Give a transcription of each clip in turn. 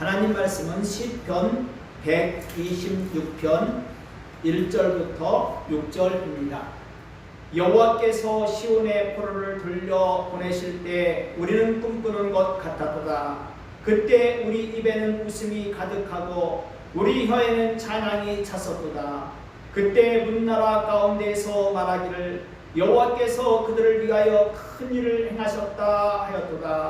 하나님 말씀은 시편 126편 1절부터 6절입니다. 여호와께서 시온의 포로를 돌려 보내실 때 우리는 꿈꾸는 것 같았도다. 그때 우리 입에는 웃음이 가득하고 우리 혀에는 찬양이 찼었도다. 그때 문나라 가운데서 말하기를 여호와께서 그들을 위하여 큰 일을 행하셨다 하였도다.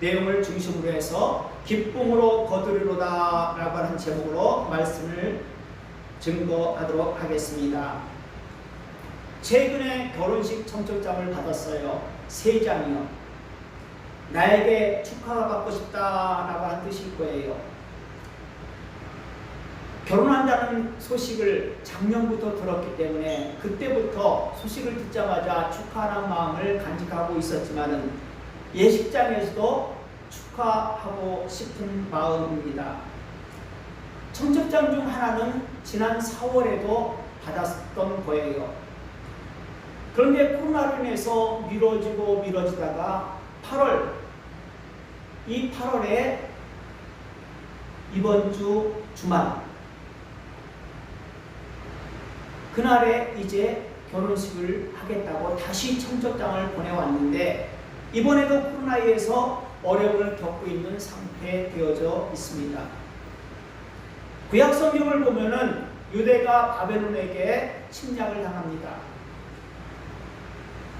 내용을 중심으로 해서 기쁨으로 거두리로다 라고 하는 제목으로 말씀을 증거하도록 하겠습니다. 최근에 결혼식 청첩장을 받았어요. 세 장이요. 나에게 축하가 받고 싶다라고 하는 뜻일 거예요. 결혼한다는 소식을 작년부터 들었기 때문에 그때부터 소식을 듣자마자 축하하는 마음을 간직하고 있었지만은 예식장에서도 축하하고 싶은 마음입니다. 청첩장 중 하나는 지난 4월에도 받았던 거예요. 그런데 코로나로 인해서 미뤄지고 미뤄지다가 8월 이 8월에 이번 주 주말 그날에 이제 결혼식을 하겠다고 다시 청첩장을 보내왔는데 이번에도 코로나에서 어려움을 겪고 있는 상태에 되어져 있습니다. 구약 성경을 보면은 유대가 바벨론에게 침략을 당합니다.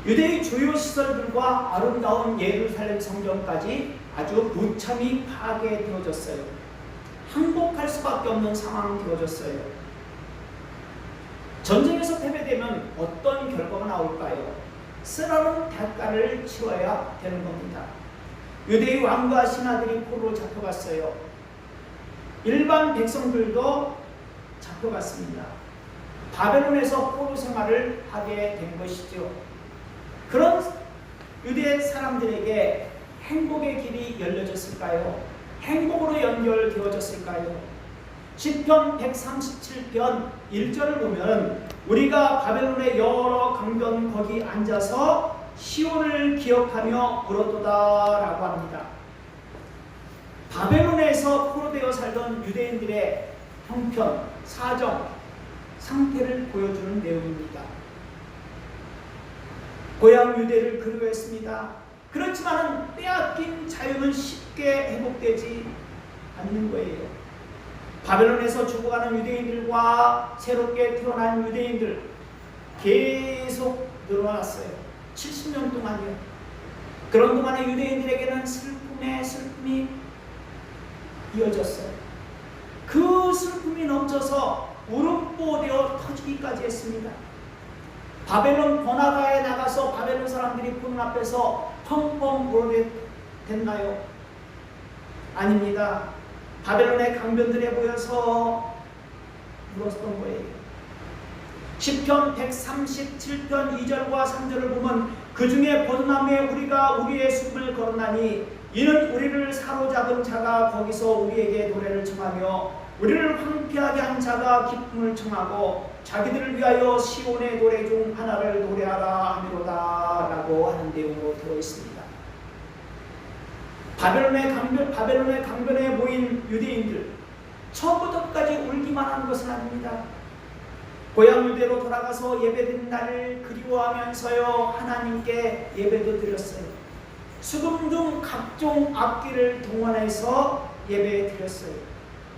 유대의 주요 시설들과 아름다운 예루살렘 성전까지 아주 무참히 파괴되어졌어요. 항복할 수밖에 없는 상황이 되어졌어요. 전쟁에서 패배되면 어떤 결과가 나올까요? 쓰라린 대가를 치러야 되는 겁니다. 유대의 왕과 신하들이 포로로 잡혀갔어요. 일반 백성들도 잡혀갔습니다. 바벨론에서 포로 생활을 하게 된 것이죠. 그런 유대 사람들에게 행복의 길이 열려졌을까요? 행복으로 연결되어졌을까요? 시편 137편 1절을 보면 우리가 바벨론의 여러 강변 거기 앉아서 시온을 기억하며 울었도다라고 합니다. 바벨론에서 포로되어 살던 유대인들의 형편, 사정, 상태를 보여주는 내용입니다. 고향 유대를 그리워했습니다. 그렇지만 빼앗긴 자유는 쉽게 회복되지 않는 거예요. 바벨론에서 죽어가는 유대인들과 새롭게 태어난 유대인들 계속 늘어났어요. 70년 동안요. 그런 동안에 유대인들에게는 슬픔의 슬픔이 이어졌어요. 그 슬픔이 넘쳐서 울음보 되어 터지기까지 했습니다. 바벨론 번화가에 나가서 바벨론 사람들이 보는 앞에서 펑펑 울어댔나요? 아닙니다. 바벨론의 강변들에 보여서 울었던 거예요. 10편 137편 2절과 3절을 보면 그 중에 벚나무에 우리가 우리의 숨을 걸어나니 이는 우리를 사로잡은 자가 거기서 우리에게 노래를 청하며 우리를 황폐하게 한 자가 기쁨을 청하고 자기들을 위하여 시온의 노래 중 하나를 노래하라 하미로다 라고 하는 내용으로 되어 있습니다. 바벨론의 강변, 바벨론의 강변에 모인 유대인들 처음부터 끝까지 울기만 한 것은 아닙니다. 고향 유대로 돌아가서 예배드린 날을 그리워하면서요 하나님께 예배도 드렸어요. 수금 중 각종 악기를 동원해서 예배 드렸어요.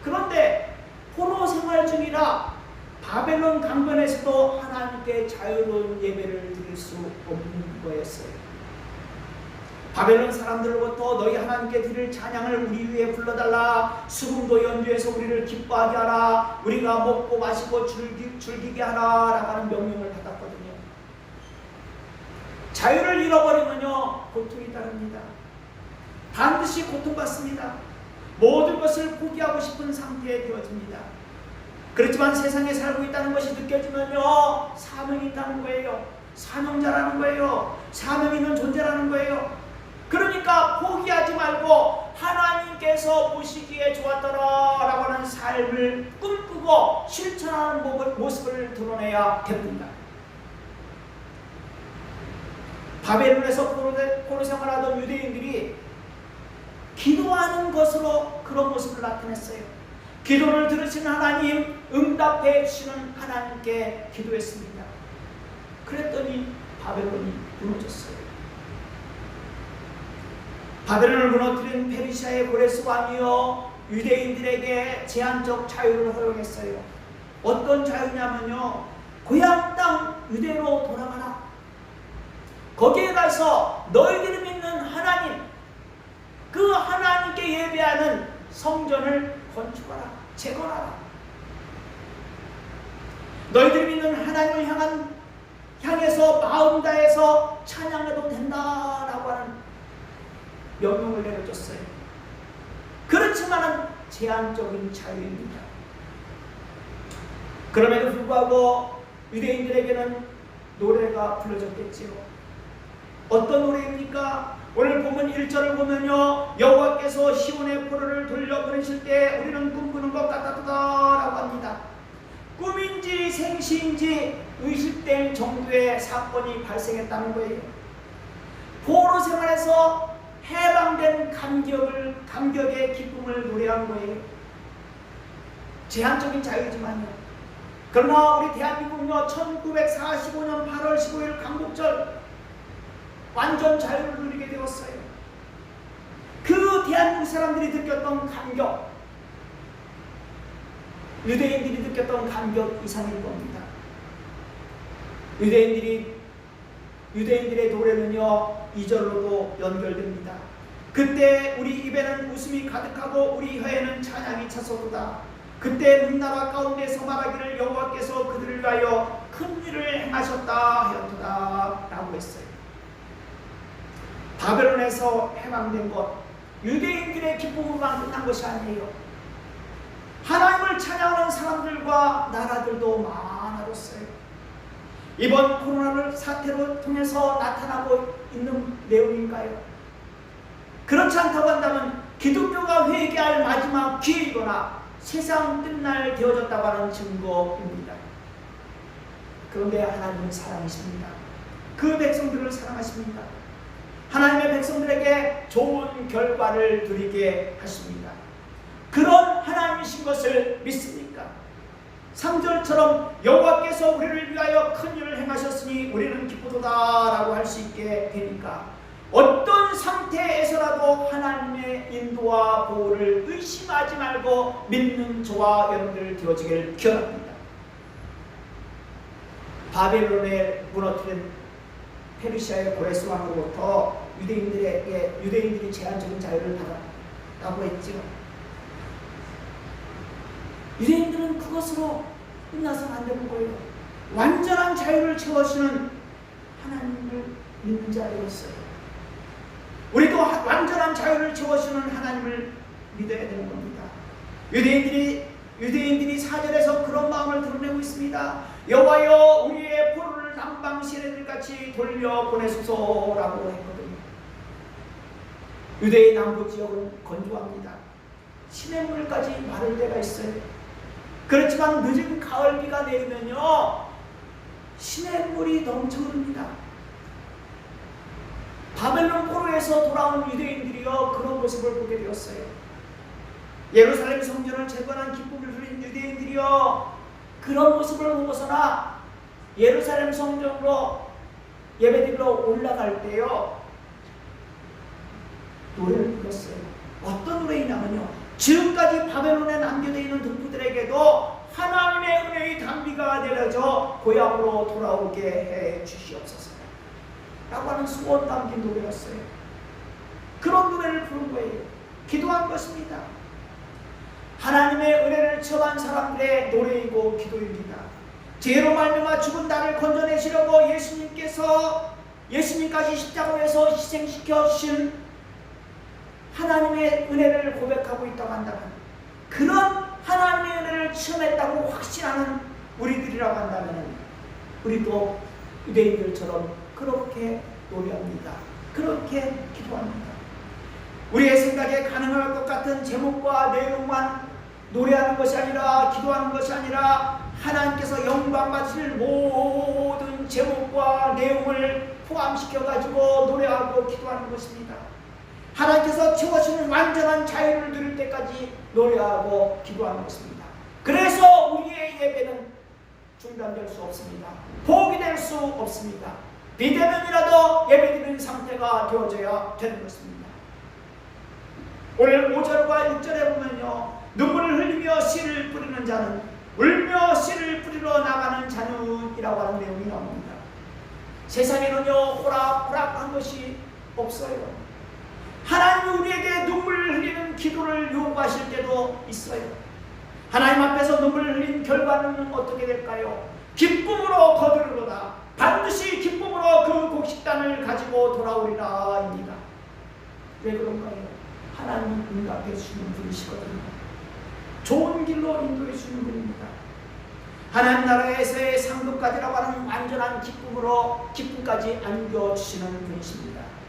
그런데 포로 생활 중이라 바벨론 강변에서도 하나님께 자유로운 예배를 드릴 수 없는 거였어요. 바벨론 사람들로부터 너희 하나님께 드릴 찬양을 우리 위에 불러달라 수금도 연주해서 우리를 기뻐하게 하라 우리가 먹고 마시고 즐기, 즐기게 하라 라고 하는 명령을 받았거든요 자유를 잃어버리면요 고통이 따릅니다 반드시 고통받습니다 모든 것을 포기하고 싶은 상태에 되어집니다. 그렇지만 세상에 살고 있다는 것이 느껴지면요 사명이 있다는 거예요. 사명자라는 거예요. 사명 있는 존재라는 거예요. 그러니까 포기하지 말고 하나님께서 보시기에 좋았더라라고 하는 삶을 꿈꾸고 실천하는 모- 모습을 드러내야 됩니다. 바벨론에서 포로, 포로 생활 하던 유대인들이 기도하는 것으로 그런 모습을 나타냈어요. 기도를 들으신 하나님, 응답해 주시는 하나님께 기도했습니다. 그랬더니 바벨론이 무너졌어요. 바벨론을 무너뜨린 페르시아의 고레스 왕이요 유대인들에게 제한적 자유를 허용했어요. 어떤 자유냐면요 고향 땅 유대로 돌아가라. 거기에 가서 너희들이 믿는 하나님 그 하나님께 예배하는 성전을 건축하라, 재건하라. 너희들이 믿는 하나님을 향한 향해서 마음 다해서 찬양해도 된다라고 하는 명령을 내려줬어요. 그렇지만은 제한적인 자유입니다. 그럼에도 불구하고 유대인들에게는 노래가 불러졌겠지요. 어떤 노래입니까? 오늘 보면 1절을 보면요. 여호와께서 시온의 포로를 돌려 보내실 때 우리는 꿈꾸는 것 같았다라고 합니다. 꿈인지 생시인지 의식될 정도의 사건이 발생했다는 거예요. 포로 생활에서 해방된 감격을 감격의 기쁨을 노래한 거예요. 제한적인 자유지만요. 그러나 우리 대한민국은요 1945년 8월 15일 강복절 완전 자유를 누리게 되었어요. 그 대한민국 사람들이 느꼈던 감격, 유대인들이 느꼈던 감격 이상일 겁니다. 유대인들이 유대인들의 노래는요 2절로도 연결됩니다. 그때 우리 입에는 웃음이 가득하고 우리 혀에는 찬양이 차서도다. 그때 문나라 가운데서 말하기를 여호와께서 그들을 위하여 큰 일을 행하셨다 하였도다 라고 했어요. 바벨론에서 해방된 것 유대인들의 기쁨으로만 끝난 것이 아니에요. 하나님을 찬양하는 사람들과 나라들도 많아졌어요. 이번 코로나를 사태로 통해서 나타나고 있는 내용인가요? 그렇지 않다고 한다면 기독교가 회개할 마지막 기회이거나 세상 끝날 되어졌다고 하는 증거입니다. 그런데 하나님은 사랑이십니다. 그 백성들을 사랑하십니다. 하나님의 백성들에게 좋은 결과를 누리게 하십니다. 그런 하나님이신 것을 믿습니까? 3절처럼 여호와께서 우리를 위하여 큰 일을 행하셨으니 우리는 기쁘도다라고 할 수 있게 되니까 어떤 상태에서라도 하나님의 인도와 보호를 의심하지 말고 믿는 저와 여러분들 되어지길 기원합니다. 바벨론에 무너뜨린 페르시아의 고레스 왕으로부터 유대인들에게 유대인들이 제한적인 자유를 받았다고 했지요. 유대인들은 그것으로 끝나서는 안 되는 거예요. 완전한 자유를 채워주는 하나님을 믿는 자였어요. 우리도 하- 완전한 자유를 채워주는 하나님을 믿어야 되는 겁니다. 유대인들이 유대인들이 사절에서 그런 마음을 드러내고 있습니다. 여호와여 우리의 포로를 남방 시내들 같이 돌려 보내소서라고 했거든요. 유대의 남부 지역은 건조합니다. 시냇물까지 마를 때가 있어요. 그렇지만 늦은 가을비가 내리면요 시냇물이 넘쳐 흐릅니다. 바벨론 포로에서 돌아온 유대인들이요 그런 모습을 보게 되었어요. 예루살렘 성전을 재건한 기쁨을 누린 유대인들이요 그런 모습을 보고서나 예루살렘 성전으로 예배드리러 올라갈 때요 노래를 불렀어요. 어떤 노래이냐면요. 지금까지 바벨론에 남겨져 있는 동포들에게도 하나님의 은혜의 단비가 내려져 고향으로 돌아오게 해 주시옵소서. 라고 하는 수원 담긴 노래였어요. 그런 노래를 부른 거예요. 기도한 것입니다. 하나님의 은혜를 체험한 사람들의 노래이고 기도입니다. 죄로 말미암아 죽은 나를 건져내시려고 예수님께서 예수님까지 십자가에서 희생시켜 주신 하나님의 은혜를 고백하고 있다고 한다면 그런 하나님의 은혜를 체험했다고 확신하는 우리들이라고 한다면 우리도 유대인들처럼 그렇게 노래합니다. 그렇게 기도합니다. 우리의 생각에 가능할 것 같은 제목과 내용만 노래하는 것이 아니라 기도하는 것이 아니라 하나님께서 영광 받으실 모든 제목과 내용을 포함시켜 가지고 노래하고 기도하는 것입니다. 하나님께서 채워주는 완전한 자유를 누릴 때까지 노래하고 기도하는 것입니다. 그래서 우리의 예배는 중단될 수 없습니다. 포기 될 수 없습니다. 비대면이라도 예배드리는 상태가 되어져야 되는 것입니다. 오늘 5절과 6절에 보면요. 눈물을 흘리며 씨를 뿌리는 자는 울며 씨를 뿌리러 나가는 자는이라고 하는 내용이 나옵니다. 세상에는요 호락호락한 것이 없어요. 하나님 우리에게 눈물을 흘리는 기도를 요구하실 때도 있어요. 하나님 앞에서 눈물을 흘린 결과는 어떻게 될까요? 기쁨으로 거두르로다. 반드시 기쁨으로 그 곡식단을 가지고 돌아오리라입니다. 왜 그런가요? 하나님 응답해 주시는 분이시거든요. 좋은 길로 인도해 주시는 분입니다. 하나님 나라에서의 상급까지라고 하는 완전한 기쁨으로 기쁨까지 안겨주시는 분이십니다.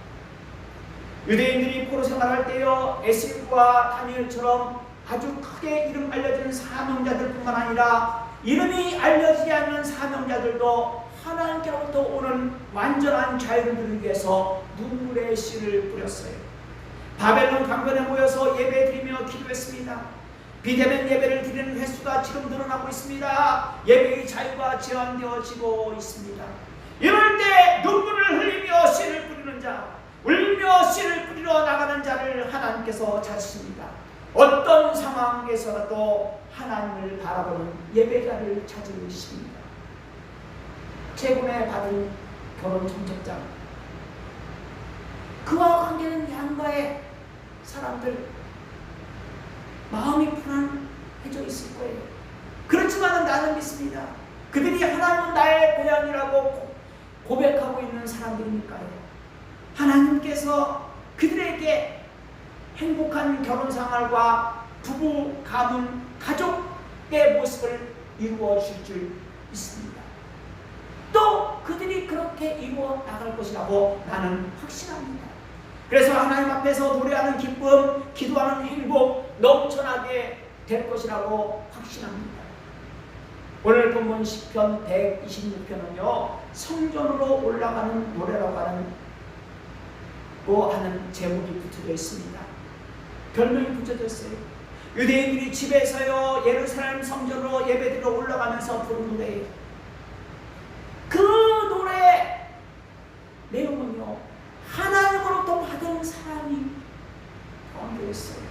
유대인들이 포로 생활할 때요 에스과 다니엘처럼 아주 크게 이름 알려진 사명자들뿐만 아니라 이름이 알려지지 않는 사명자들도 하나님께로부터 오는 완전한 자유를 위해서 눈물의 씨를 뿌렸어요. 바벨론 강변에 모여서 예배드리며 기도했습니다. 비대면 예배를 드리는 횟수가 지금 늘어나고 있습니다. 예배의 자유가 제한되어지고 있습니다. 이럴 때 눈물을 흘리며 씨를 뿌리는 자, 울며 씨를 뿌리러 나가는 자를 하나님께서 찾으십니다. 어떤 상황에서라도 하나님을 바라보는 예배자를 찾으십니다. 최근에 받은 결혼 청첩장 그와 관계는 양가의 사람들 마음이 불안해져 있을 거예요. 그렇지만 나는 믿습니다. 그들이 하나님은 나의 고향이라고 고백하고 있는 사람들이니까요. 하나님께서 그들에게 행복한 결혼 생활과 부부 가문 가족의 모습을 이루어 주실 줄 믿습니다. 또 그들이 그렇게 이루어 나갈 것이라고 나는 확신합니다. 그래서 하나님 앞에서 노래하는 기쁨, 기도하는 행복 넘쳐나게 될 것이라고 확신합니다. 오늘 본문 10편 126편은요 성전으로 올라가는 노래라고 하는 고 하는 제목이 붙여져 있습니다. 별명이 붙여져 있어요. 유대인들이 집에서요 예루살렘 성전으로 예배드리러 올라가면서 부르는 노래예요. 그 노래 내용은요 하나님으로부터 받은 사랑이 포함되었어요.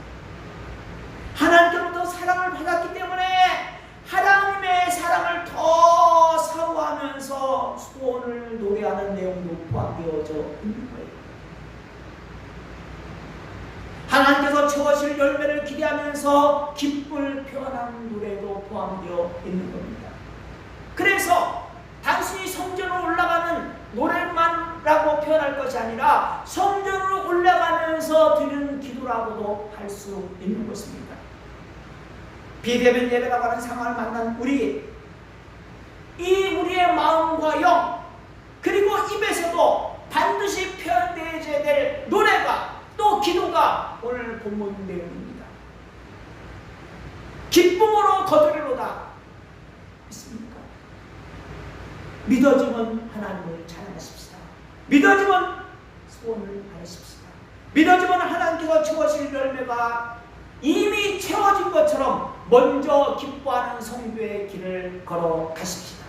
하나님께로부터 사랑을 받았기 때문에 하나님의 사랑을 더 사모하면서 소원을 노래하는 내용도 포함되어져 있는 거예요. 하나님께서 채워질 열매를 기대하면서 기쁨을 표현하는 노래도 포함되어 있는 겁니다. 그래서 단순히 성전으로 올라가는 노래만라고 표현할 것이 아니라 성전으로 올라가면서 드리는 기도라고도 할 수 있는 것입니다. 비대면 예배라고 하는 상황을 만난 우리 이 우리의 마음과 영 그리고 입에서도 반드시 표현되어야 될 노래가 또 기도가 본문 내용입니다. 기쁨으로 거두리로다 믿습니까? 믿어지면 하나님을 찬양하십시다. 믿어지면 소원을 바라십시다. 믿어지면 하나님께서 채워질 열매가 이미 채워진 것처럼 먼저 기뻐하는 성도의 길을 걸어 가십시다.